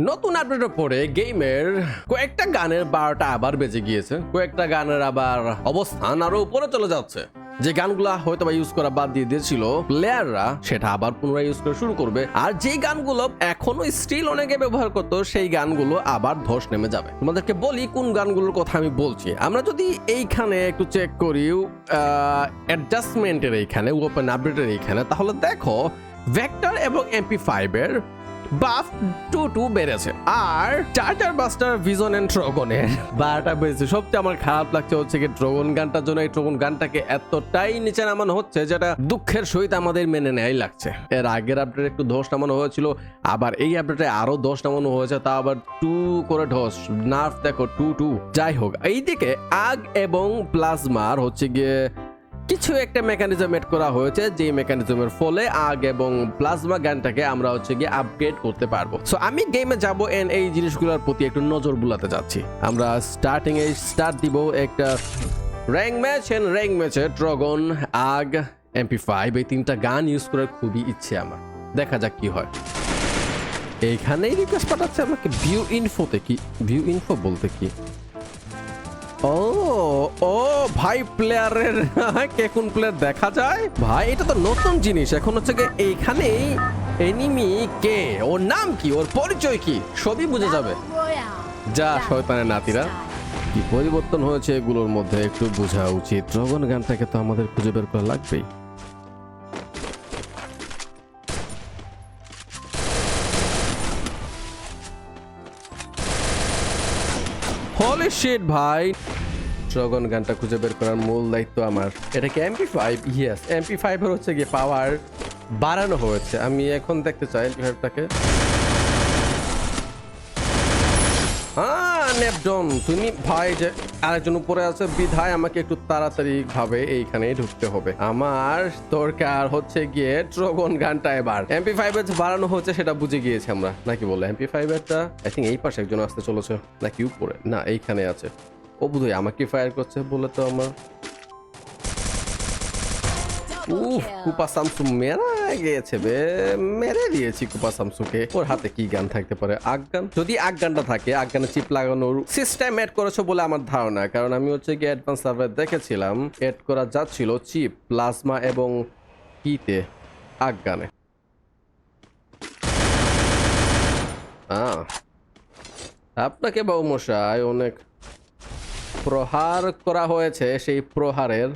নতুন আপডেটের পরে গেমের কয়েকটা গানের বারোটা আবার বেজে গিয়েছে। কয়েকটা গানের আবার অবস্থান আরও উপরে চলে যাচ্ছে। যে গানগুলা হয়তো বা ইউজ করা বাদ দিয়ে দিয়েছিল প্লেয়াররা সেটা আবার পুনরায় ইউজ করা শুরু করবে। আর যে গানগুলো এখনও স্টিল অনেকে ব্যবহার করতো, সেই গানগুলো আবার ধস নেমে যাবে। তোমাদেরকে বলি কোন গানগুলোর কথা আমি বলছি। আমরা যদি এইখানে একটু চেক করি অ্যাডজাস্টমেন্টের এইখানে ওপেন আপডেটের এইখানে, তাহলে দেখো ভেক্টর এবং এমপি ফাইভের বাফ টু টু বেড়েছে। আর চার্জার বাস্টার ভিজন এন্ড ট্রগনের বারোটা বেড়েছে সবচেয়ে আমার খারাপ লাগছে হচ্ছে কি ট্রগন গানটার জন্য এই ট্রগন গানটাকে এতটাই নিচে নামানো হচ্ছে যেটা দুঃখের সহিত আমাদের মেনে নেয় লাগছে। এর আগের আপডেট একটু ধস নামানো হয়েছিল, আবার এই আপডেটে আরও দশ নামানো হয়েছে, তা আবার টু করে ধস নার্ভ দেখো, টু টু। যাই হোক, এইদিকে আগ এবং প্লাজমার হচ্ছে গিয়ে কিছু একটা মেকানিজম এড করা হয়েছে যে মেকানিজমের ফলে আগ এবং প্লাজমা গানটাকে আমরা হচ্ছে গিয়ে আপগ্রেড করতে পারব। সো আমি গেমে যাব এন্ড এই জিনিসগুলোর প্রতি একটু নজর বুলাতে যাচ্ছি আমরা স্টার্টিং এ স্টার্ট দিব একটা র্যাঙ্ক ম্যাচ এন্ড র্যাঙ্ক ম্যাচে ড্রাগন আগ এমপি ফাইভ এই তিনটা গান ইউজ করার খুবই ইচ্ছে আমার। দেখা যাক কি হয়। এইখানেই রিকোয়েস্ট পাঠাচ্ছে আমাকে ভিউ ইনফোতে কি? ভিউ ইনফো বলতে কি? ও ও ভাই প্লেয়ারের কে কোন প্লেয়ার দেখা যায়? ভাই এটা তো নতুন জিনিস। এখন হচ্ছে গিয়ে এইখানেই এনিমি কে? ওর নাম কি? ওর পরিচয় কি? সবই বুঝে যাবে। যা শয়তানের নাতিরা। কি পরিবর্তন হয়েছে এগুলোর মধ্যে? একটু বোঝা উচিত। ড্রাগন গানটাকে তো আমাদের খুঁজে বের করা লাগবেই। শিট ভাই। ড্রাগন গানটা খুঁজে বের করার মূল দায়িত্ব আমার। এটা কি এমপি ফাইভ ইয়েস এমপি ফাইভের হচ্ছে গিয়ে পাওয়ার বাড়ানো হয়েছে। আমি এখন দেখতে চাই এমপি ফাইভটাকে নেপডন তুমি ভাই যে আরেকজন উপরে আছে, বিধায় আমাকে একটু তাড়াতাড়ি ভাবে এইখানে ঢুকতে হবে। আমার দরকার হচ্ছে গিয়ে ড্রগন গানটা এবার। এমপি ফাইভ এর বাড়ানো হচ্ছে সেটা বুঝে গিয়েছি আমরা। নাকি বলে? এমপি ফাইভেরটা আই থিঙ্ক এই পাশে একজন আসতে চলেছে। নাকি উপরে? না, এইখানে আছে। ও বুধই আমাকে ফায়ার করছে বলে তো আমার উফ কুপা সামসু মেরা গিয়েছে বে মেরে দিয়েছি কুপা সামসুকে ওর হাতে কি গান থাকতে পারে? আগান যদি আগানটা থাকে আগানে চিপ লাগানোর সিস্টেম এড করেছ বলে আমার ধারণা। কারণ আমি হচ্ছে গিয়ে অ্যাডভান্স সার্ভার দেখেছিলাম এড করা যাচ্ছিল চিপ প্লাজমা এবং কিতে আগানে আপনাকে বাবু মশাই অনেক প্রহার করা হয়েছে সেই প্রহারের।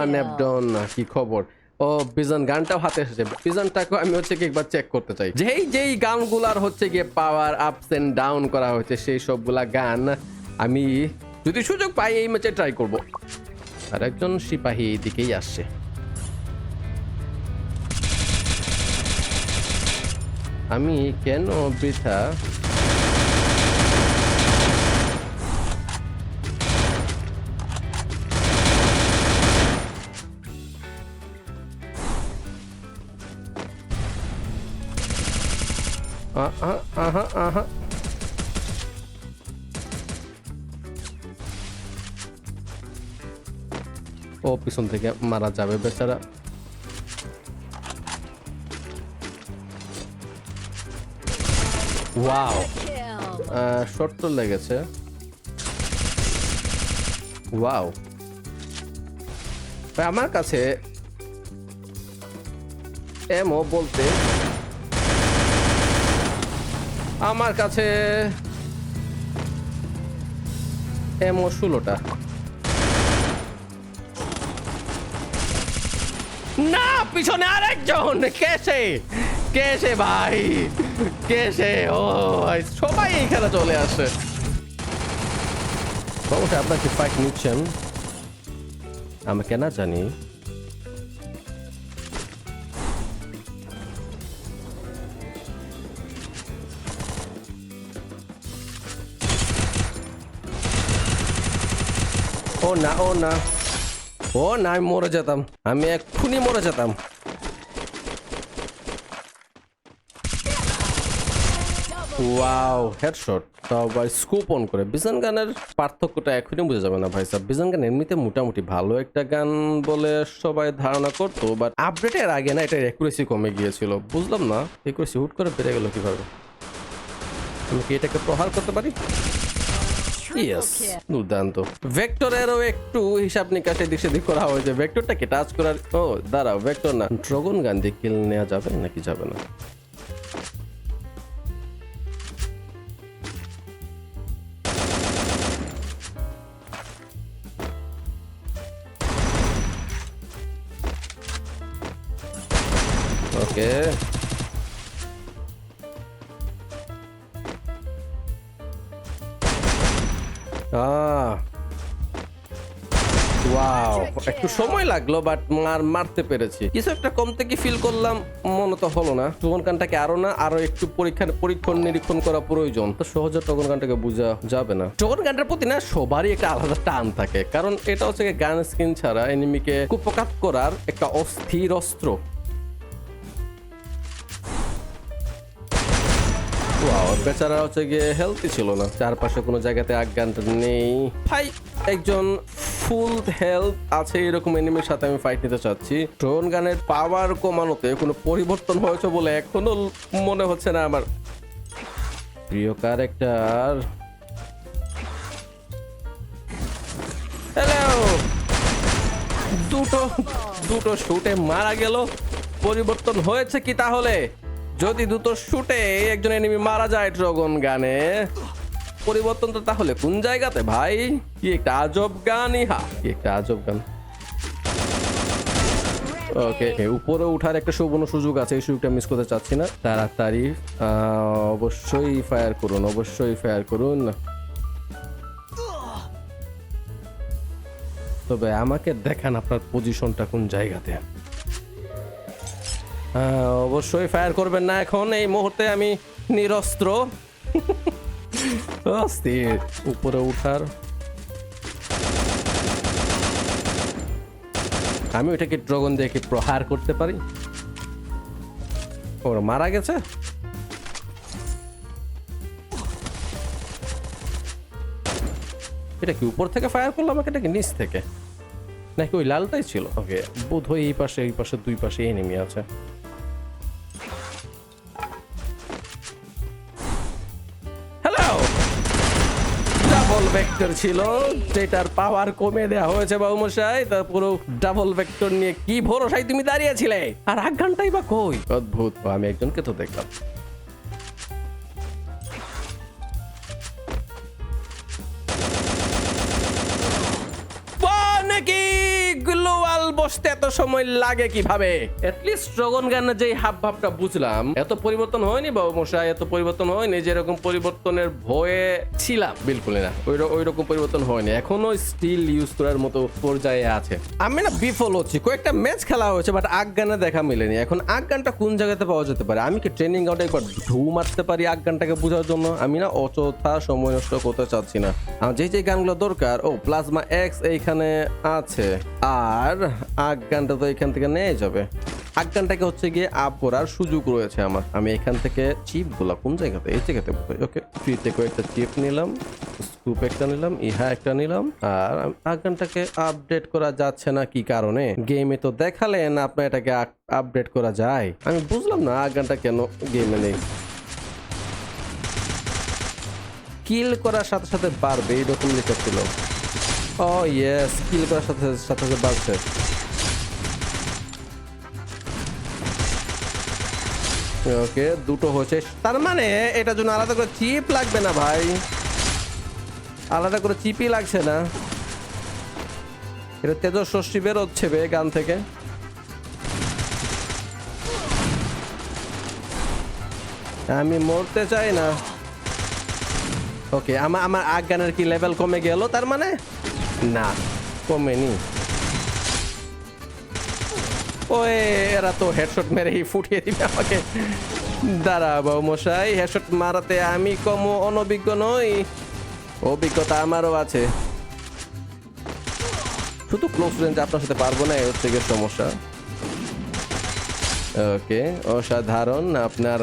আহ, নেপডন কি খবর? ও বিজন গানটাও হাতে এসেছে। বিজনটাকে আমি হচ্ছে কি একবার চেক করতে চাই। যেই যেই গানগুলার হচ্ছে গিয়ে পাওয়ার আপস এন্ড ডাউন করা হয়েছে সেই সবগুলা গান আমি যদি সুযোগ পাই এই ম্যাচে ট্রাই করব। আর একজন সিপাহী এই দিকেই আসছে। আমি কেন বৃথা আহা আহা আহা ও পিছন থেকে মারা যাবে বেচারা। ওয়াও শর্ট তো লেগেছে। ওয়াও আমার কাছে এমও বলতে আমার কাছে এমও ষোলোটা। না, পিছনে আরেকজন! কেসে কেসে ভাই? কেসে ও সবাই খেলা চলে আসে। অবশ্যই আপনার কি ফাইট নিচ্ছেন? আমাকে না জানি। ও না ও না। ও না, আমি মরে যেতাম। আমি এক্ষুনি মরে যেতাম। Wow, headshot. তাও আবার স্কোপ অন করে। বিজন গানের পার্থক্যটা এখনই বোঝা যাবে না ভাই সাহেব। বিজন গান এমনিতে মোটামুটি ভালো একটা গান বলে সবাই ধারণা করতো বাট আপডেটের আগে না এটার অ্যাকুরেসি কমে গিয়েছিল। বুঝলাম না অ্যাকুরেসি হুট করে বেড়ে গেল কীভাবে? আমি কি এটাকে প্রহার করতে পারি? ইয়েস দুর্দান্ত। ভেক্টরেরও একটু হিসাব নিকাশে দিক সেদিক করা হয়েছে। ভেক্টরটাকে টাচ করার ও দাঁড়াও ভেক্টর না। ড্রগন গান্ধী দিয়ে কিল নেওয়া যাবে নাকি যাবে না? ওয়াও একটু সময় লাগল বাট মার মারতে পেরেছি। কিছু একটা কম থেকে ফিল করলাম মনে তো হলো না। টগন গানটাকে আরও না আরও একটু পরীক্ষা পরীক্ষণ নিরীক্ষণ করা প্রয়োজন। তো সহজে টগন গানটাকে বোঝা যাবে না। টগন গানটার প্রতি না সবারই একটা আলাদা টান থাকে। কারণ এটা হচ্ছে গান স্কিন ছাড়া এনিমিকে কুপকাত করার একটা অস্থির অস্ত্র। বেচারা হচ্ছে গিয়ে হেলথি ছিল না। চারপাশে কোনো জায়গাতে আজ্ঞান নেই। ভাই একজন ফুল হেলথ আছে এরকম এনিমির সাথে আমি ফাইট নিতে চাচ্ছি। ড্রোন গানের পাওয়ার কমানোতে কোনো পরিবর্তন হয়েছে বলে এখনও মনে হচ্ছে না আমার। প্রিয় ক্যারেক্টার হ্যালো দুটো দুটো শুটে মারা গেল। পরিবর্তন হয়েছে কি তাহলে? যদি দুটো শুটে একজন এনিমি মারা যায় ড্রাগন গানে পরিবর্তন তো তাহলে কোন জায়গাতে ভাই? কি একটা আজব গান ইহা? কি একটা আজব গান? ওকে উপরে উঠার একটা সুবর্ণ সুযোগ আছে, এই সুযোগটা মিস করতে চাচ্ছি না। তাড়াতাড়ি অবশ্যই ফায়ার করুন, অবশ্যই ফায়ার করুন। তবে আমাকে দেখান আপনার পজিশনটা কোন জায়গাতে। অবশ্যই ফায়ার করবেন না এখন, এই মুহূর্তে আমি নিরস্ত্র। অস্থির উপরে উঠার আমি ওইটাকে ড্রাগন দিয়ে কি প্রহার করতে পারি? ওর মারা গেছে? এটা কি উপর থেকে ফায়ার করল আমাকে এটা কি নিচ থেকে? নাকি ওই লালটাই ছিল? ওকে বোধ হয় এই পাশে এই পাশে দুই পাশে এনিমি আছে। ভেক্টর ছিল। যেটার পাওয়ার কমে দেয়া হয়েছে বাবু মশাই তা পুরো ডাবল ভেক্টর নিয়ে কি ভরসায় তুমি দাঁড়িয়েছিলে আর এক ঘন্টাই বা কই? অদ্ভুত, আমি একজনকে তো দেখলাম। বসতে এত সময় লাগে কীভাবে? এটলিস্ট ড্রাগন গানের যে হাব ভাবটা বুঝলাম এত পরিবর্তন হয়নি বাবু মশাই এত পরিবর্তন হয়নি যেরকম পরিবর্তনের ভয়ে ছিলাম। বিলকুল না। ওই র- ওই রকম পরিবর্তন হয়নি এখনও স্টিল ইউজ করার মতো পর্যায়ে আছে। আমি না বিফল হচ্ছি কয়েকটা ম্যাচ খেলা হয়েছে বাট আজ্ঞানে দেখা মিলেনি। এখন আজ্ঞানটা কোন জায়গাতে পাওয়া যেতে পারে? আমি কি ট্রেনিং আউটে একবার ঢু মারতে পারি আজ্ঞানটাকে বোঝার জন্য? আমি না অযথা সময় নষ্ট করতে চাচ্ছি না। যে যে গানগুলো দরকার ও প্লাজমা এক্স এইখানে আছে। আর আজ্ঞানটা তো এখান থেকে নিয়ে যাবে। আজ্ঞানটাকে হচ্ছে গিয়ে আপ করার সুযোগ রয়েছে আমার। আমি এখান থেকে চিপগুলা কোন জায়গাতে? এই জায়গাতে ওকে ফ্রিতে কয়েকটা চিপ নিলাম স্কুপ একটা নিলাম, ইহা একটা নিলাম, আর আজ্ঞানটাকে আপডেট করা যাচ্ছে না কি কারণে? গেমে তো দেখালেন আপনার এটাকে আপডেট করা যায়। আমি বুঝলাম না আজ্ঞানটা কেন গেমে নেই। কিল করার সাথে সাথে বাড়বে এইরকম লেখা ছিল। ও ইয়েস কিল করার সাথে সাথে সাথে বাড়ছে। ওকে, দুটো হচ্ছে। তার মানে এটার জন্য আলাদা করে চিপ লাগবে না ভাই। আলাদা করে চিপই লাগছে না। এটা তেজস্বষ্টি বেরোচ্ছে বে গান থেকে। আমি মরতে চাই না। ওকে আমার আমার আগ গানের কি লেভেল কমে গেল? তার মানে? না, কমেনি। ওই, এরা তো হেডশট মেরেই ফুটিয়ে দিবে আমাকে। দাঁড়া বাবু মশাই হেডশট মারাতে আমি কম অনভিজ্ঞ নই। অভিজ্ঞতা আমারও আছে। শুধু ক্লোজ রেঞ্জ আপনার সাথে পারব না হচ্ছে গিয়ে সমস্যা। ওকে, অসাধারণ, আপনার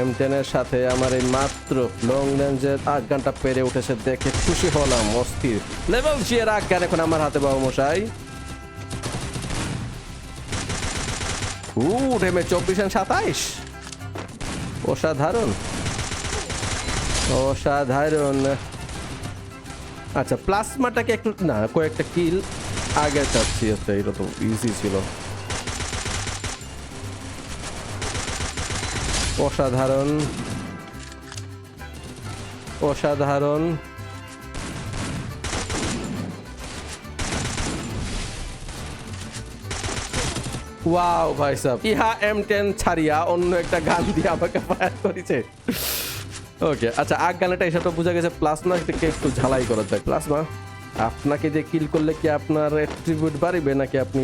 এম টেনের সাথে আমার এই মাত্র লং রেঞ্জের আজ্ঞানটা পেরে উঠেছে দেখে খুশি হলাম, অস্থির। লেভেল জিয়ের আজ্ঞান এখন আমার হাতে বাবু মশাই উ ডেমে চব্বিশ সাতাইশ। অসাধারণ। অসাধারণ। আচ্ছা প্লাজমাটাকে একটু, না, কয়েকটা কিল আগে চাচ্ছি আচ্ছা এটা তো ইজি ছিল। অসাধারণ। অসাধারণ। ওয়াও ভাই সাহেব ইহা এম টেন ছাড়িয়া অন্য একটা গান দিয়ে আমাকে ফায়ার করেছে। ওকে আচ্ছা আগ গানেটা এসবটা বোঝা গেছে প্লাজমা থেকে একটু ঝালাই করা যায়। প্লাজমা আপনাকে যে কিল করলে কি আপনার অ্যাট্রিবিউট বাড়বে নাকি আপনি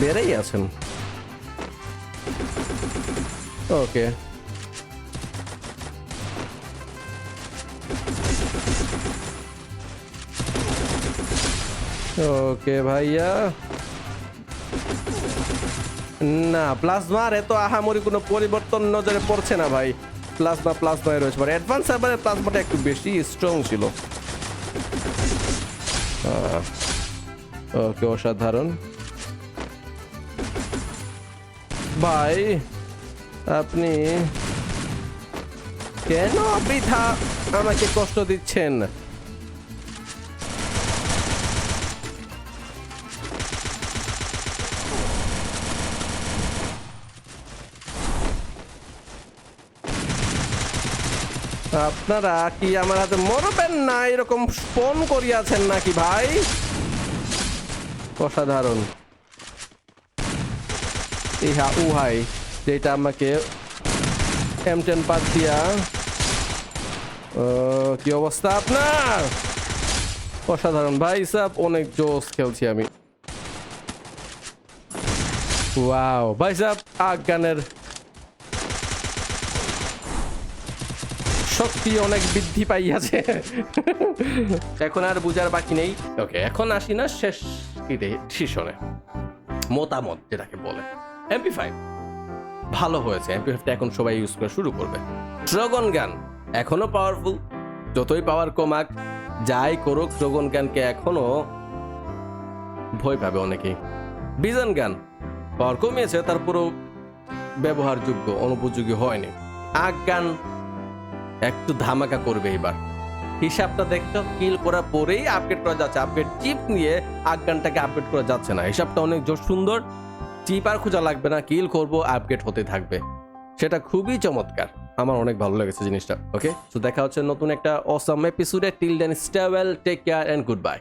বেড়েই আছেন? ওকে ওকে ভাইয়া। না প্লাজমার এত আহামরি কোনো পরিবর্তন নজরে পড়ছে না ভাই। প্লাজমা প্লাজমায় রয়েছে মানে অ্যাডভান্স সার্ভারের প্লাজমাটা একটু বেশি স্ট্রং ছিল। ওকে, অসাধারণ। ভাই, আপনি কেন বৃথা আমাকে কষ্ট দিচ্ছেন? আপনারা কি আমার হাতে মরবেন না? এরকম ফোন করিয়াছেন নাকি ভাই? অসাধারণ। ইহা উহাই যেটা আমাকে এম টেন পাত দিয়া। কি অবস্থা আপনার? অসাধারণ। ভাই সাহেব অনেক জোস খেলছি আমি। ওয়াও। ভাই সাহেব আজ্ঞানের শক্তি অনেক বৃদ্ধি পাইয়াছে। এখন আর বুঝার বাকি নেই। ওকে, এখন আসি না শেষ ডিসিশনে মতামত যেটাকে বলে। এমপি ফাইভ ভালো হয়েছে। এমপি ফাইভটা এখন সবাই ইউজ করা শুরু করবে। ড্রাগন গান এখনও পাওয়ারফুল যতই পাওয়ার কমাক, যাই করুক, ড্রাগন গানকে এখনও ভয় পাবে অনেকেই। বিজন গান পাওয়ার কমিয়েছে তারপরও ব্যবহারযোগ্য, অনুপযোগী হয়নি। আগ গান একটু ধামাকা করবে এবার। হিসাবটা দেখতে কিল করার পরেই আপডেট করা যাচ্ছে। আপডেট চিপ নিয়ে আফগানটাকে আপডেট করা যাচ্ছে না। হিসাবটা অনেক জোর সুন্দর। চিপ আর খোঁজা লাগবে না। কিল করব আপডেট হতে থাকবে। সেটা খুবই চমৎকার। আমার অনেক ভালো লেগেছে জিনিসটা। ওকে তো দেখা হচ্ছে নতুন একটা অসম এপিসোডে till then stay well take care and goodbye